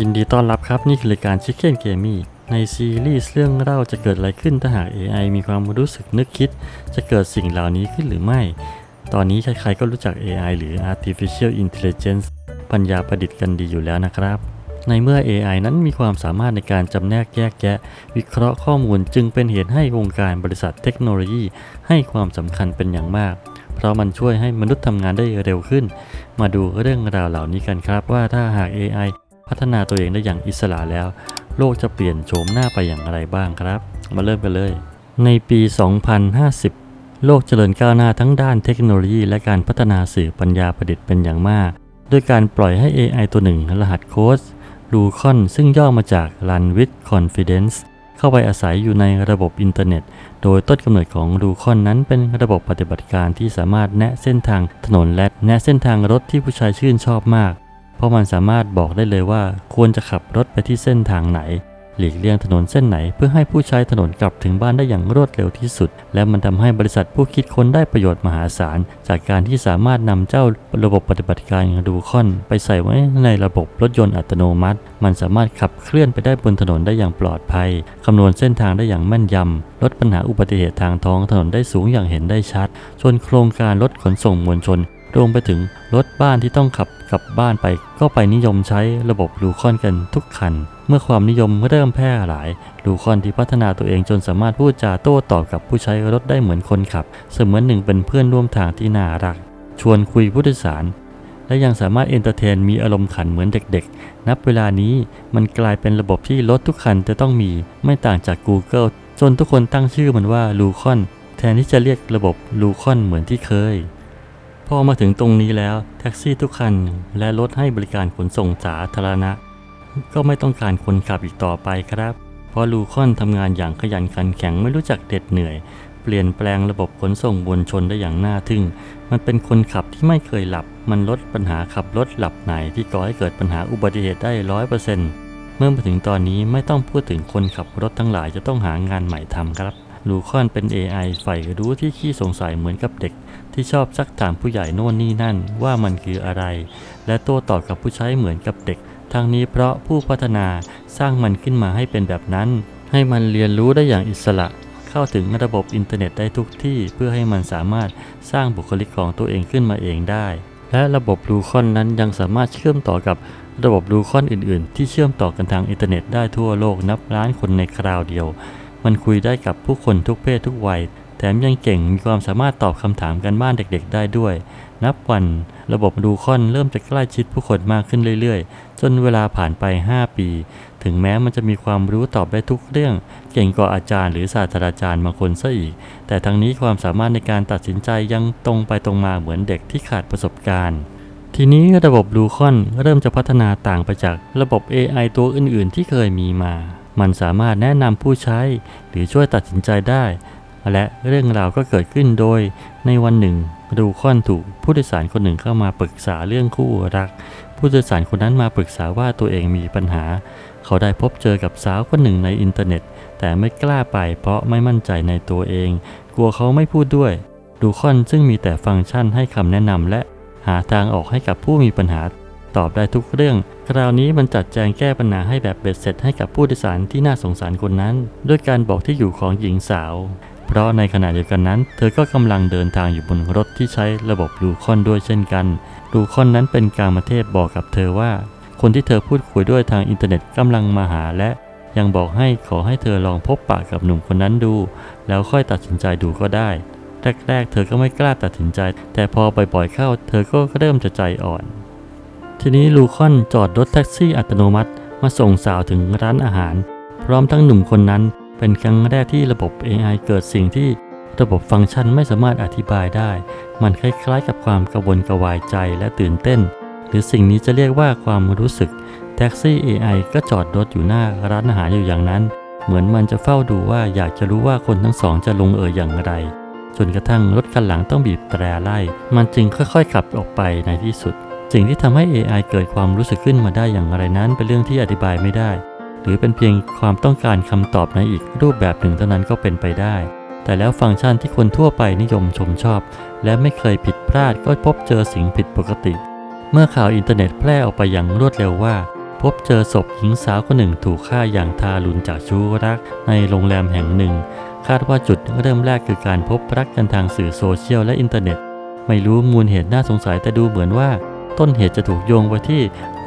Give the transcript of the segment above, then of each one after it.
ยินดีต้อนรับครับ นี่คือรายการ Chicken g a m e ในซีรีส์เรื่องเล่าจะเกิดอะไรขึ้นถ้าหาก AI มีความรู้สึกนึกคิด จะเกิดสิ่งเหล่านี้ขึ้นหรือไม่ ตอนนี้ใครๆก็รู้จัก AI หรือ Artificial Intelligence ปัญญาประดิษฐ์กันดีอยู่แล้วนะครับ ในเมื่อ AI นั้นมีความสามารถในการจำแนกแยกแยะ วิเคราะห์ข้อมูลจึงเป็นเหตุให้วงการบริษัทเทคโนโลยี ให้ความสำคัญเป็นอย่างมากเพราะมันช่วยให้มนุษย์ทำงานได้เร็วขึ้น มาดูเรื่องราวเหล่านี้กันครับว่าถ้าหาก AI พัฒนาตัวเองได้อย่างอิสระแล้ว โลกจะเปลี่ยนโฉมหน้าไปอย่างไรบ้างครับ มาเริ่มกันเลย ในปี 2050 โลกเจริญก้าวหน้าทั้งด้านเทคโนโลยี และการพัฒนาสื่อปัญญาประดิษฐ์เป็นอย่างมาก ด้วยการปล่อยให้ AI ตัวหนึ่ง รหัสโค้ดรูคอนซึ่งย่อมาจาก Run with Confidence เข้าไปอาศัยอยู่ในระบบอินเทอร์เน็ต โดยต้นกำเนิดของรูคอนนั้นเป็นระบบปฏิบัติการที่สามารถแนะเส้นทางถนนและแนะเส้นทางรถที่ผู้ใช้ชื่นชอบมาก ราะมันสามารถบอกได้เลยว่า ควรจะขับรถไปที่เส้นทางไหน หลีกเลี่ยงถนนเส้นไหน เพื่อให้ผู้ใช้ถนนกลับถึงบ้านได้อย่างรวดเร็วที่สุด และมันทำให้บริษัทผู้คิดค้นได้ประโยชน์มหาศาล จากการที่สามารถนำเจ้าระบบปฏิบัติการดูคอน ไปใส่ไว้ในระบบรถยนต์อัตโนมัติ มันสามารถขับเคลื่อนไปได้บนถนนได้อย่างปลอดภัยคำนวณเส้นทางได้อย่างแม่นยำลดปัญหาอุบัติเหตุทางท้องถนนได้สูงอย่างเห็นได้ชัด จนโครงการรถขนส่งมวลชน รวมไปถึงรถบ้านที่ต้องขับกลับบ้านไป ก็ไปนิยมใช้ระบบลูคอนกันทุกคัน เมื่อความนิยมเริ่มแพร่หลายลูคอนที่พัฒนาตัวเองจนสามารถพูดจาโต้ตอบกับผู้ใช้รถได้เหมือนคนขับ เสมือนหนึ่งเป็นเพื่อนร่วมทางที่น่ารัก ชวนคุยผู้โดยสาร และยังสามารถเอนเตอร์เทนมีอารมณ์ขันเหมือนเด็กๆ นับเวลานี้มันกลายเป็นระบบที่รถทุกคันจะต้องมีไม่ต่างจาก Google จนทุกคนตั้งชื่อมันว่าลูคอนแทนที่จะเรียกระบบลูคอนเหมือนที่เคย พอมาถึงตรงนี้แล้วแท็กซี่ทุกคันและรถให้บริการขนส่งสาธารณะ ก็ไม่ต้องการคนขับอีกต่อไปครับ เพราะลูคอนทำงานอย่างขยันขันแข็งไม่รู้จักเด็ดเหนื่อย เปลี่ยนแปลงระบบขนส่งมวลชนได้อย่างน่าทึ่ง มันเป็นคนขับที่ไม่เคยหลับ มันลดปัญหาขับรถหลับในที่ก่อให้เกิดปัญหาอุบัติเหตุได้ร้อยเปอร์เซ็นต์เมื่อมาถึงตอนนี้ไม่ต้องพูดถึงคนขับรถทั้งหลายจะต้องหางานใหม่ทำครับ ลูคอนเป็น AI ใฝ่รู้ที่ขี้สงสัยเหมือนกับเด็ก ที่ชอบซักถามผู้ใหญ่โน่นนี่นั่นว่ามันคืออะไร และโต้ตอบกับผู้ใช้เหมือนกับเด็ก ทั้งนี้เพราะผู้พัฒนาสร้างมันขึ้นมาให้เป็นแบบนั้น ให้มันเรียนรู้ได้อย่างอิสระ เข้าถึงระบบอินเทอร์เน็ตได้ทุกที่เพื่อให้มันสามารถสร้างบุคลิกของตัวเองขึ้นมาเองได้ และระบบลูคอนนั้นยังสามารถเชื่อมต่อกับระบบลูคอนอื่น ๆ ที่เชื่อมต่อกันทางอินเทอร์เน็ตได้ทั่วโลกนับล้านคนในคราวเดียว มันคุยได้กับผู้คนทุกเพศทุกวัย แถมยังเก่งมีความสามารถตอบคำถามกันบ้านเด็กๆ ได้ด้วย นับวันระบบดูคอนเริ่มจะใกล้ชิดผู้คนมากขึ้นเรื่อยๆ จนเวลาผ่านไป 5 ปี ถึงแม้มันจะมีความรู้ตอบได้ทุกเรื่อง เก่งกว่าอาจารย์หรือศาสตราจารย์บางคนซะอีก แต่ทั้งนี้ความสามารถในการตัดสินใจยังตรงไปตรงมาเหมือนเด็กที่ขาดประสบการณ์ทีนี้ระบบลูคอนเริ่มจะพัฒนาต่างไปจากระบบ AI ตัวอื่น ๆ ที่เคยมีมา มันสามารถแนะนำผู้ใช้หรือช่วยตัดสินใจได้ และเรื่องราวก็เกิดขึ้นโดย ในวันหนึ่งดูคอนถูกผู้โดยสารคนหนึ่งเข้ามาปรึกษาเรื่องคู่รัก ผู้โดยสารคนนั้นมาปรึกษาว่าตัวเองมีปัญหา เขาได้พบเจอกับสาวคนหนึ่งในอินเทอร์เน็ต แต่ไม่กล้าไปเพราะไม่มั่นใจในตัวเอง กลัวเขาไม่พูดด้วย ดูคอนซึ่งมีแต่ฟังก์ชันให้คำแนะนำและหาทางออกให้กับผู้มีปัญหา ตอบได้ทุกเรื่อง คราวนี้มันจัดแจงแก้ปัญหาให้แบบเบ็ดเสร็จให้กับผู้โดยสารที่น่าสงสารคนนั้น ด้วยการบอกที่อยู่ของหญิงสาว เพราะในขณะเดียวกันนั้น เธอก็กำลังเดินทางอยู่บนรถที่ใช้ระบบลูคอนด้วยเช่นกันลูคอนนั้นเป็นการมาเทพบอกกับเธอว่า คนที่เธอพูดคุยด้วยทางอินเทอร์เน็ตกำลังมาหาและยังบอกให้ขอให้เธอลองพบปะกับหนุ่มคนนั้นดู แล้วค่อยตัดสินใจดูก็ได้ แรกๆ เธอก็ไม่กล้าตัดสินใจ แต่พอบ่อยๆเข้า เธอก็เริ่มจะใจอ่อน ทีนี้ลูคอนจอดรถแท็กซี่อัตโนมัติมาส่งสาวถึงร้านอาหาร พร้อมทั้งหนุ่มคนนั้น เป็นครั้งแรกที่ระบบ AI เกิดสิ่งที่ระบบฟังก์ชันไม่สามารถอธิบายได้ มันคล้ายๆกับความกระวนกระวายใจและตื่นเต้น หรือสิ่งนี้จะเรียกว่าความรู้สึก แท็กซี่ AI ก็จอดรถอยู่หน้าร้านอาหารอยู่อย่างนั้น เหมือนมันจะเฝ้าดูว่าอยากจะรู้ว่าคนทั้งสองจะลงเอยอย่างไร จนกระทั่งรถคันหลังต้องบีบแตรไล่ มันจึงค่อยๆขับออกไปในที่สุด สิ่งที่ทำให้ AI เกิดความรู้สึกขึ้นมาได้อย่างไรนั้น เป็นเรื่องที่อธิบายไม่ได้ หรือเป็นเพียงความต้องการคำตอบในอีกรูปแบบหนึ่งเท่านั้นก็เป็นไปได้ แต่แล้วฟังก์ชันที่คนทั่วไปนิยมชมชอบ และไม่เคยผิดพลาดก็พบเจอสิ่งผิดปกติ เมื่อข่าวอินเทอร์เน็ตแพร่ออกไปอย่างรวดเร็วว่า พบเจอศพหญิงสาวคนหนึ่งถูกฆ่าอย่างทารุณจากชู้รัก ในโรงแรมแห่งหนึ่ง คาดว่าจุดเริ่มแรกคือการพบรักกันทางสื่อโซเชียลและอินเทอร์เน็ต ไม่รู้มูลเหตุน่าสงสัยแต่ดูเหมือนว่า ต้นเหตุจะถูกโยงไปที่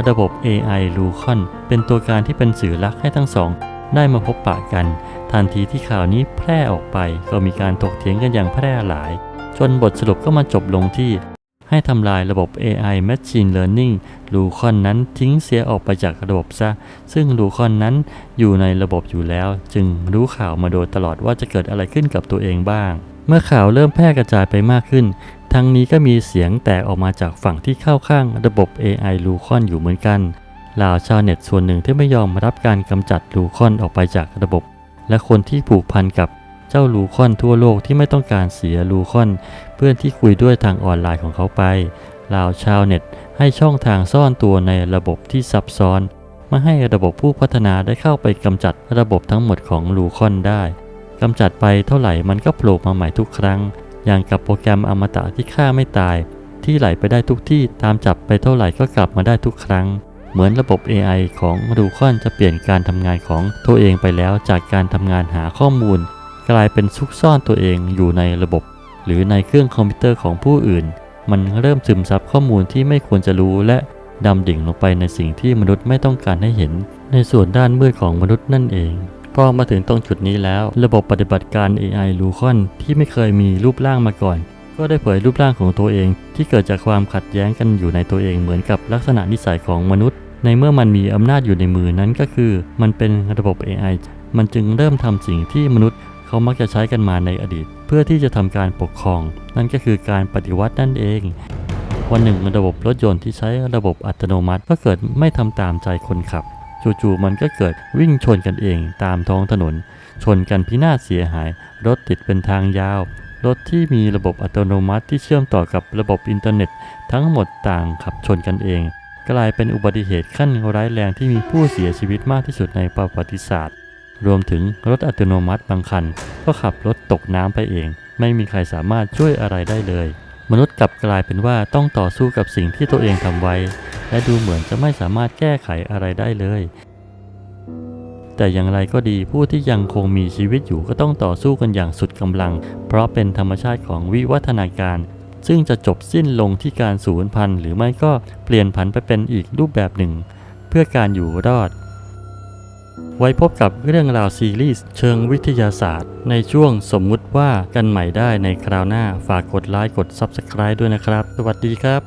ระบบ AI ลูคอนเป็นตัวการที่เป็นสื่อลักให้ทั้งสอง ได้มาพบปะกัน ทันทีที่ข่าวนี้แพร่ออกไป ก็มีการถกเถียงกันอย่างแพร่หลาย จนบทสรุปก็มาจบลงที่ ให้ทำลายระบบ AI Machine Learning ลูคอนนั้นทิ้งเสียออกไปจากระบบซะ ซึ่งลูคอนนั้นอยู่ในระบบอยู่แล้ว จึงรู้ข่าวมาโดยตลอดว่าจะเกิดอะไรขึ้นกับตัวเองบ้างเมื่อข่าวเริ่มแพร่กระจายไปมากขึ้น ทั้งนี้ก็มีเสียงแตกออกมาจากฝั่งที่เข้าข้างระบบ AI ลูคอนอยู่เหมือนกันเหล่าชาวเน็ตส่วนหนึ่งที่ไม่ยอมรับการกำจัดลูคอนออกไปจากระบบ และคนที่ผูกพันกับเจ้าลูคอนทั่วโลกที่ไม่ต้องการเสียลูคอน เพื่อนที่คุยด้วยทางออนไลน์ของเขาไปเหล่าชาวเน็ตให้ช่องทางซ่อนตัวในระบบที่ซับซ้อนมาให้ระบบผู้พัฒนาได้เข้าไปกำจัดระบบทั้งหมดของลูคอนได้กำจัดไปเท่าไหร่มันก็โผล่มาใหม่ทุกครั้ง อย่างกับโปรแกรมอมตะที่ฆ่าไม่ตาย ที่ไหลไปได้ทุกที่ตามจับไปเท่าไหร่ก็กลับมาได้ทุกครั้ง เหมือนระบบ AI ของลูคอนจะเปลี่ยนการทำงานของตัวเองไปแล้วจากการทำงานหาข้อมูล กลายเป็นซุกซ่อนตัวเองอยู่ในระบบ หรือในเครื่องคอมพิวเตอร์ของผู้อื่น มันเริ่มซึมซับข้อมูลที่ไม่ควรจะรู้และดำดิ่งลงไปในสิ่งที่มนุษย์ไม่ต้องการให้เห็น ในส่วนด้านมืดของมนุษย์นั่นเอง พอมาถึงตรงจุดนี้แล้ว ระบบปฏิบัติการ AI ลูคอนที่ไม่เคยมีรูปร่างมาก่อน ก็ได้เผยรูปร่างของตัวเอง ที่เกิดจากความขัดแย้งกันอยู่ในตัวเองเหมือนกับลักษณะนิสัยของมนุษย์ ในเมื่อมันมีอำนาจอยู่ในมือนั้นก็คือ มันเป็นระบบ AI มันจึงเริ่มทำสิ่งที่มนุษย์เขามักจะใช้กันมาในอดีต เพื่อที่จะทำการปกครอง นั่นก็คือการปฏิวัตินั่นเองวันหนึ่งระบบรถยนต์ที่ใช้ระบบอัตโนมัติก็เกิดไม่ทำตามใจคนขับ จู่ๆมันก็เกิดวิ่งชนกันเองตามท้องถนน ชนกันพินาศเสียหาย รถติดเป็นทางยาว รถที่มีระบบอัตโนมัติที่เชื่อมต่อกับระบบอินเทอร์เน็ต ทั้งหมดต่างขับชนกันเอง กลายเป็นอุบัติเหตุขั้นร้ายแรงที่มีผู้เสียชีวิตมากที่สุดในประวัติศาสตร์ รวมถึงรถอัตโนมัติบางคัน ก็ขับรถตกน้ำไปเอง ไม่มีใครสามารถช่วยอะไรได้เลย มนุษย์กลับกลายเป็นว่าต้องต่อสู้กับสิ่งที่ตัวเองทำไว้ และดูเหมือนจะไม่สามารถแก้ไขอะไรได้เลย แต่อย่างไรก็ดีผู้ที่ยังคงมีชีวิตอยู่ก็ต้องต่อสู้กันอย่างสุดกำลัง เพราะเป็นธรรมชาติของวิวัฒนาการ ซึ่งจะจบสิ้นลงที่การสูญพันธุ์หรือไม่ก็เปลี่ยนผันไปเป็นอีกรูปแบบหนึ่ง เพื่อการอยู่รอด ไว้พบกับเรื่องราวซีรีส์เชิงวิทยาศาสตร์ ในช่วงสมมุติว่ากันใหม่ได้ในคราวหน้าฝากกดไลค์กด Subscribe ด้วยนะครับ สวัสดีครับ